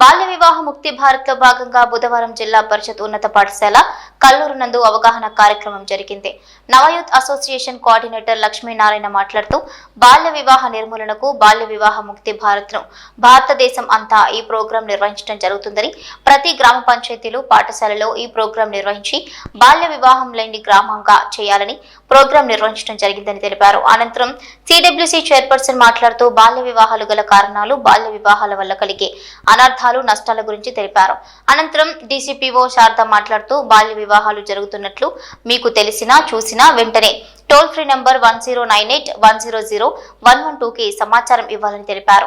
బాల్య వివాహ ముక్తి భారత్లో భాగంగా బుధవారం జిల్లా పరిషత్ ఉన్నత పాఠశాల కల్లూరు నందు అవగాహన కార్యక్రమం జరిగింది. నవయూత్ అసోసియేషన్ కోఆర్డినేటర్ లక్ష్మీనారాయణ మాట్లాడుతూ బాల్య వివాహ నిర్మూలనకు బాల్య వివాహ ముక్తి భారత్ను భారతదేశం అంతా ఈ ప్రోగ్రాం నిర్వహించడం జరుగుతుందని ప్రతి గ్రామ పంచాయతీలు పాఠశాలలో ఈ ప్రోగ్రాం నిర్వహించి బాల్య వివాహం లేని గ్రామంగా చేయాలని ప్రోగ్రాం నిర్వహించడం జరిగిందని తెలిపారు. అనంతరం సిడబ్ల్యూసీ చైర్పర్సన్ మాట్లాడుతూ బాల్య వివాహాలు గల కారణాలు బాల్య వివాహాల వల్ల కలిగే అనర్థాలు నష్టాల గురించి తెలిపారు. అనంతరం డీసీపీఓ శారద మాట్లాడుతూ బాల్య వివాహాలు జరుగుతున్నట్లు మీకు తెలిసినా చూసినా వెంటనే toll free number one zero nine eight one zero zero one one టూకి సమాచారం ఇవ్వాలని తెలిపారు.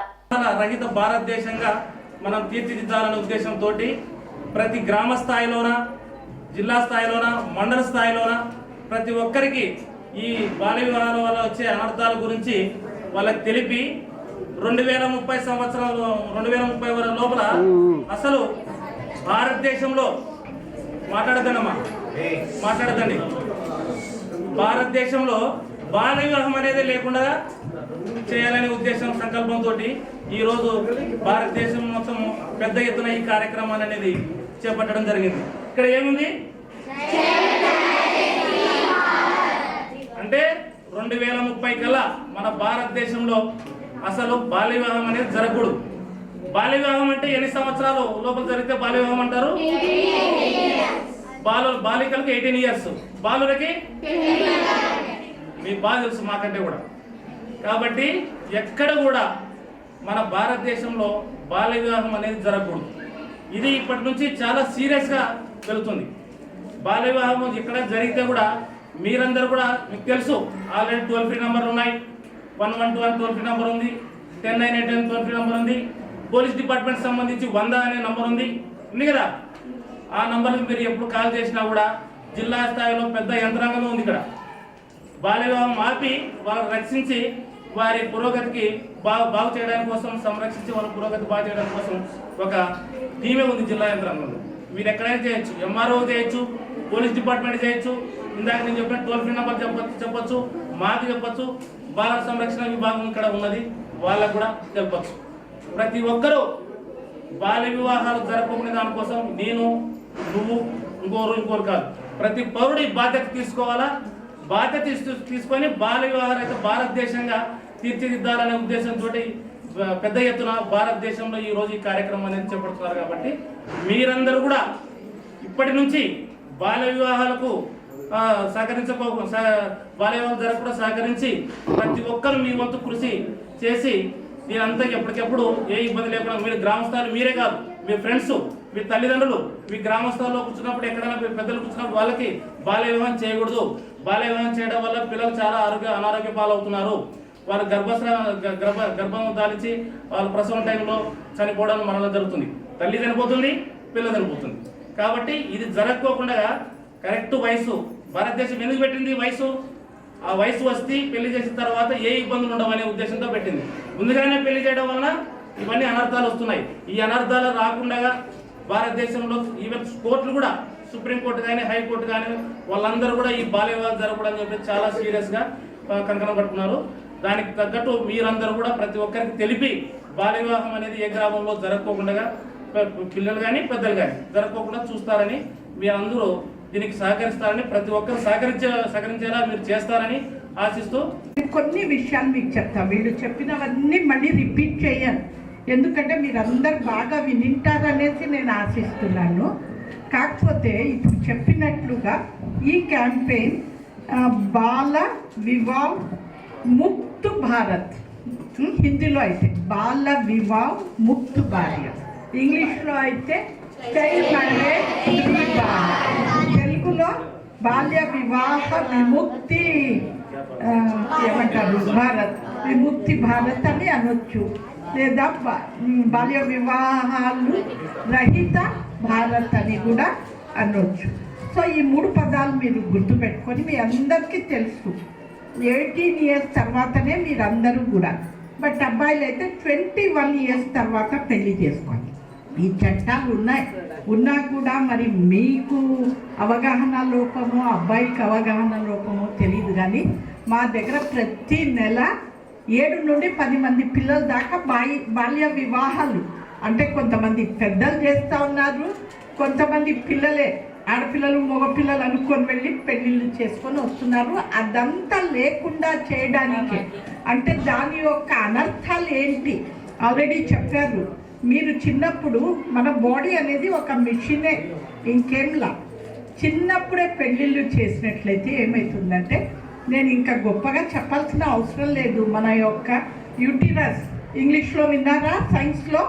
రహిత భారతదేశంగా మనం తీర్చిదిద్దాలనే ఉద్దేశంతో ప్రతి గ్రామ స్థాయిలోన జిల్లా స్థాయిలోన మండల స్థాయిలోన ప్రతి ఒక్కరికి ఈ బాల వివాహాల వల్ల వచ్చే అనర్థాల గురించి వాళ్ళకి తెలిపి రెండు వేల ముప్పై సంవత్సరాలు రెండు వేల ముప్పై లోపల అసలు భారతదేశంలో మాట్లాడద్దమ్మా మాట్లాడద్దండి. భారతదేశంలో బాల వివాహం అనేది లేకుండా చేయాలనే ఉద్దేశం సంకల్పంతో ఈరోజు భారతదేశం మొత్తం పెద్ద ఎత్తున ఈ కార్యక్రమాన్ని అనేది చేపట్టడం జరిగింది. ఇక్కడ ఏముంది? అంటే రెండు వేల ముప్పై కల్లా మన భారతదేశంలో అసలు బాల్య వివాహం అనేది జరగకూడదు. బాల్య వివాహం అంటే ఎన్ని సంవత్సరాలు లోపల జరిగితే బాల్య వివాహం అంటారు? బాలు బాలికలకు ఎయిటీన్ ఇయర్స్. బాలులకి? మీకు బాగా తెలుసు మాకంటే కూడా. కాబట్టి ఎక్కడ కూడా మన భారతదేశంలో బాల్య వివాహం అనేది జరగకూడదు. ఇది ఇప్పటి నుంచి చాలా సీరియస్గా వెళుతుంది. బాల్య వివాహం ఎక్కడ జరిగితే కూడా మీరందరూ కూడా మీకు తెలుసు. ఆల్రెడీ టోల్ ఫ్రీ నెంబర్లు ఉన్నాయి. One one two one toll free number ఉంది. Ten nine eight ten toll free number ఉంది. పోలీస్ డిపార్ట్మెంట్ సంబంధించి వంద అనే నంబర్ ఉంది. ఉంది కదా? ఆ నంబర్కి మీరు ఎప్పుడు కాల్ చేసినా కూడా జిల్లా స్థాయిలో పెద్ద యంత్రాంగం ఉంది ఇక్కడ. బాల్యవివాహం ఆపి వాళ్ళని రక్షించి వారి పురోగతికి బాగు బాగు చేయడానికి కోసం సంరక్షించి వాళ్ళ పురోగతి బాగు చేయడానికి కోసం ఒక టీమే ఉంది జిల్లా యంత్రాంగంలో. మీరు ఎక్కడైనా చేయొచ్చు. ఎంఆర్ఓ చేయొచ్చు పోలీస్ డిపార్ట్మెంట్ చేయొచ్చు ఇందాక నేను చెప్పిన టోల్ ఫ్రీ నెంబర్ చెప్పచ్చు చెప్పచ్చు మాకు చెప్పచ్చు బాల సంరక్షణ విభాగం ఇక్కడ ఉన్నది వాళ్ళకు కూడా చెప్పచ్చు. ప్రతి ఒక్కరూ బాల్య వివాహాలు జరపకుండా దానికోసం నేను నువ్వు ఇంకోరు ఇంకోరు కాదు. ప్రతి పౌరుడి బాధ్యత తీసుకోవాలా? బాధ్యత తీసుకొని బాల్య వివాహాలు అయితే భారతదేశంగా తీర్చిదిద్దాలనే ఉద్దేశంతో పెద్ద ఎత్తున భారతదేశంలో ఈరోజు ఈ కార్యక్రమం అనేది చేపడుతున్నారు కాబట్టి మీరందరూ కూడా ఇప్పటి నుంచి బాల్య వివాహాలకు సహకరించకో సహ- బాల్య వివాహం జరగకుండా సహకరించి ప్రతి ఒక్కరు మీ వంతు కృషి చేసి దీనంతా ఎప్పటికెప్పుడు ఏ ఇబ్బంది లేకుండా మీరు గ్రామస్థాలు మీరే కాదు మీ ఫ్రెండ్స్ మీ తల్లిదండ్రులు మీ గ్రామస్థాయిలో కూర్చున్నప్పుడు ఎక్కడైనా మీ పెద్దలు కూర్చున్నప్పుడు వాళ్ళకి బాల్య వివాహం చేయకూడదు. బాల్య వివాహం చేయడం వల్ల పిల్లలు చాలా ఆరోగ్య అనారోగ్య పాలవుతున్నారు. వారు గర్భస్ర గ- గర్భ గర్భం దాల్చి వాళ్ళ ప్రసవం టైంలో చనిపోవడం మనలో జరుగుతుంది. తల్లి చనిపోతుంది పిల్ల చనిపోతుంది. కాబట్టి ఇది జరగకోకుండా కరెక్ట్ వయసు. భారతదేశం ఎందుకు పెట్టింది వయసు? ఆ వయసు వస్తే పెళ్ళి చేసిన తర్వాత ఏ ఇబ్బందులు ఉండవనే ఉద్దేశంతో పెట్టింది. ముందుగానే పెళ్ళి చేయడం వలన ఇవన్నీ అనర్థాలు వస్తున్నాయి. ఈ అనర్థాలు రాకుండా భారతదేశంలో ఈవెన్ కోర్టులు కూడా సుప్రీంకోర్టు కానీ హైకోర్టు కానీ వాళ్ళందరూ కూడా ఈ బాల్య వివాహాలు జరగకూడదని చెప్పి చాలా సీరియస్గా కంకణం కట్టుకున్నారు. దానికి తగ్గట్టు మీరందరూ కూడా ప్రతి ఒక్కరికి తెలిపి బాల్య వివాహం అనేది ఏ గ్రామంలో జరగకోకుండా పిల్లలు కానీ పెద్దలు కానీ జరగకోకుండా చూస్తారని మీరందరూ దీనికి సహకరిస్తారని ప్రతి ఒక్కరు సహకరించే సహకరించేలా మీరు చేస్తారని ఆశిస్తూ కొన్ని విషయాలు మీకు చెప్తా. వీళ్ళు చెప్పినవన్నీ మళ్ళీ రిపీట్ చేయను. ఎందుకంటే మీరందరు బాగా వినింటారనేసి నేను ఆశిస్తున్నాను. కాకపోతే ఇప్పుడు చెప్పినట్లుగా ఈ క్యాంపెయిన్ బాల వివాహ్ ముక్త్ భారత్. హిందీలో అయితే బాల వివాహ్ ముక్త్ భారత్. ఇంగ్లీష్లో అయితే చైల్డ్ మ్యారేజ్ బాల్య వివాహ విముక్తి ఏమంటారు భారత్ విముక్తి భారత్ అని అనొచ్చు లేదా బాల్య వివాహాలు రహిత భారత్ అని కూడా అనొచ్చు సో ఈ మూడు పదాలు మీరు గుర్తుపెట్టుకొని మీ అందరికీ తెలుసు ఎయిటీన్ ఇయర్స్ తర్వాతనే మీరందరూ కూడా బట్ అబ్బాయిలు అయితే ట్వంటీ వన్ ఇయర్స్ తర్వాత పెళ్ళి చేసుకోండి ఈ చట్టాలు ఉన్నాయి. ఉన్నా కూడా మరి మీకు అవగాహన లోపమో అబ్బాయికి అవగాహన లోపమో తెలియదు కానీ మా దగ్గర ప్రతి నెల ఏడు నుండి పది మంది పిల్లల దాకా బాయి బాల్య వివాహాలు. అంటే కొంతమంది పెద్దలు చేస్తూ ఉన్నారు కొంతమంది పిల్లలే. ఆడపిల్లలు మగపిల్లలు అనుకొని వెళ్ళి పెళ్ళిళ్ళు చేసుకొని వస్తున్నారు. అదంతా లేకుండా చేయడానికి. అంటే దాని యొక్క అనర్థాలు ఏంటి? ఆల్రెడీ చెప్పారు. మీరు చిన్నప్పుడు మన బాడీ అనేది ఒక మిషనే ఇంకేంలా చిన్నప్పుడే పెళ్ళిళ్ళు చేసినట్లయితే ఏమవుతుందంటే నేను ఇంకా గొప్పగా చెప్పాల్సిన అవసరం లేదు మన యొక్క యూటిరస్ ఇంగ్లీష్లో విన్నారా? సైన్స్లో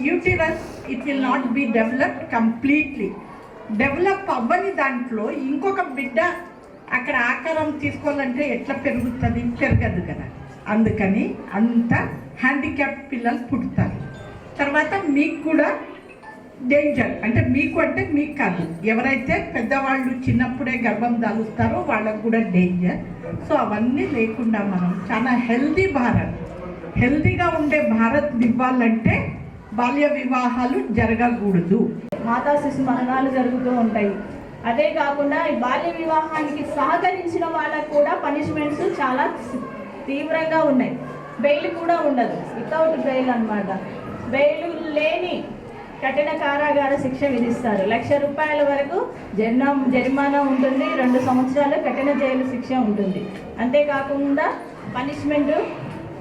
uterus it will not be developed completely develop అవ్వని దాంట్లో ఇంకొక బిడ్డ అక్కడ ఆకారం తీసుకోవాలంటే ఎట్లా పెరుగుతుంది? పెరగదు కదా. అందుకని అంత హ్యాండిక్యాప్ పిల్లలు పుడతారు. తర్వాత మీకు కూడా డేంజర్ అంటే మీకు అంటే మీకు కాదు. ఎవరైతే పెద్దవాళ్ళు చిన్నప్పుడే గర్భం దాలుస్తారో వాళ్ళకు కూడా డేంజర్ సో అవన్నీ లేకుండా మనం చాలా హెల్దీ భారత్. హెల్దీగా ఉండే భారత్ ఇవ్వాలంటే బాల్య వివాహాలు జరగకూడదు. మాతా శిశు మరణాలు జరుగుతూ ఉంటాయి. అదే కాకుండా ఈ బాల్య వివాహానికి సహకరించిన వాళ్ళకు కూడా పనిష్మెంట్స్ చాలా తీవ్రంగా ఉన్నాయి. బెయిల్ కూడా ఉండదు. వితౌట్ బెయిల్ అన్నమాట. బెయిలు లేని కఠిన కారాగార శిక్ష విధిస్తారు. లక్ష రూపాయల వరకు జరిమా జరిమానా ఉంటుంది. రెండు సంవత్సరాలు కఠిన జైలు శిక్ష ఉంటుంది. అంతేకాకుండా పనిష్మెంట్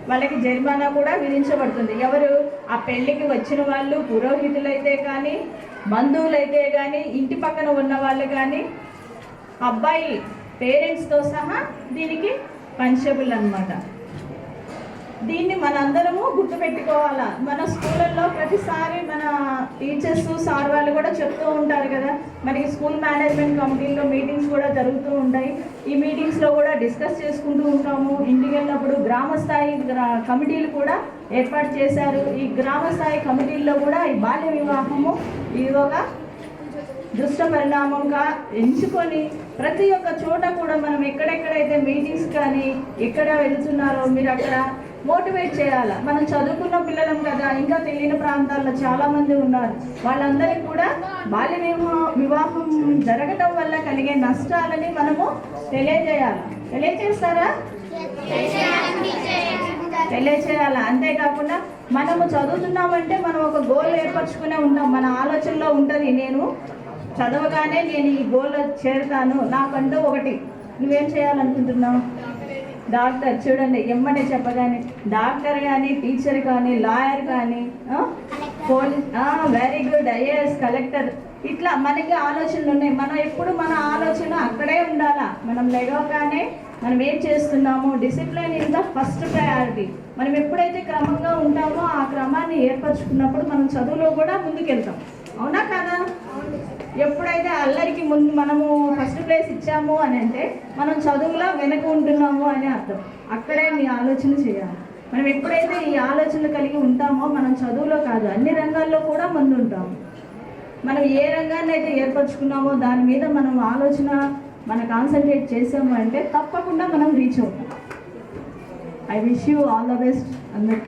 వాళ్ళకి జరిమానా కూడా విధించబడుతుంది. ఎవరు ఆ పెళ్ళికి వచ్చిన వాళ్ళు పురోహితులైతే కానీ బంధువులైతే కానీ ఇంటి పక్కన ఉన్న వాళ్ళు కానీ అబ్బాయి పేరెంట్స్తో సహా దీనికి పంచబుల్ అనమాట దీన్ని మనందరము గుర్తుపెట్టుకోవాలా? మన స్కూళ్ళల్లో ప్రతిసారి మన టీచర్స్ సార్ వాళ్ళు కూడా చెప్తూ ఉంటారు కదా మనకి స్కూల్ మేనేజ్మెంట్ కమిటీల్లో మీటింగ్స్ కూడా జరుగుతూ ఉంటాయి. ఈ మీటింగ్స్లో కూడా డిస్కస్ చేసుకుంటూ ఉంటాము. ఇంటికి వెళ్ళినప్పుడు గ్రామ స్థాయి గ్రా- కమిటీలు కూడా ఏర్పాటు చేశారు. ఈ గ్రామ స్థాయి కమిటీల్లో కూడా ఈ బాల్య వివాహము ఇది ఒక దుష్ట పరిణామంగా ఎంచుకొని ప్రతి ఒక్క చోట కూడా మనం ఎక్కడెక్కడైతే మీటింగ్స్ కానీ ఎక్కడ వెళ్తున్నారో మీరు అక్కడ మోటివేట్ చేయాలి? మనం చదువుకున్న పిల్లలం కదా ఇంకా తెలియని ప్రాంతాల్లో చాలామంది ఉన్నారు. వాళ్ళందరికీ కూడా బాల్య వివాహం వివాహం జరగటం వల్ల కలిగే నష్టాలని మనము తెలియజేయాలి? తెలియజేస్తారా? తెలియచేయాలి? అంతేకాకుండా మనము చదువుతున్నామంటే మనం ఒక గోల్ ఏర్పరచుకునే ఉంటాం మన ఆలోచనలో ఉంటుంది నేను చదవగానే నేను ఈ గోల్ చేరుతాను. నాకంటూ ఒకటి. నువ్వేం చేయాలనుకుంటున్నావు? డాక్టర్ చూడండి ఎమ్మనే చెప్పగానే డాక్టర్ కానీ టీచర్ కానీ లాయర్ కానీ police very good IAS collector. ఇట్లా మనకి ఆలోచనలు ఉన్నాయి. మనం ఎప్పుడు మన ఆలోచన అక్కడే ఉండాలా? మనం లేవగానే మనం ఏం చేస్తున్నాము? Discipline is the first priority. మనం ఎప్పుడైతే క్రమంగా ఉంటామో ఆ క్రమాన్ని ఏర్పరచుకున్నప్పుడు మనం చదువులో కూడా ముందుకెళ్తాం. అవునా కదా? ఎప్పుడైతే అల్లరికి ముందు మనము ఫస్ట్ ప్లేస్ ఇచ్చాము అని అంటే మనం చదువులో వెనక ఉంటున్నాము అని అర్థం. అక్కడే మీ ఆలోచన చేయాలి. మనం ఎప్పుడైతే ఈ ఆలోచనలు కలిగి ఉంటామో మనం చదువులో కాదు అన్ని రంగాల్లో కూడా ముందు ఉంటాము మనం ఏ రంగాన్ని అయితే ఏర్పరచుకున్నామో దాని మీద మనం ఆలోచన మన కాన్సన్ట్రేట్ చేసాము అంటే తప్పకుండా మనం రీచ్ అవుతాం. I wish you all the best అందరికీ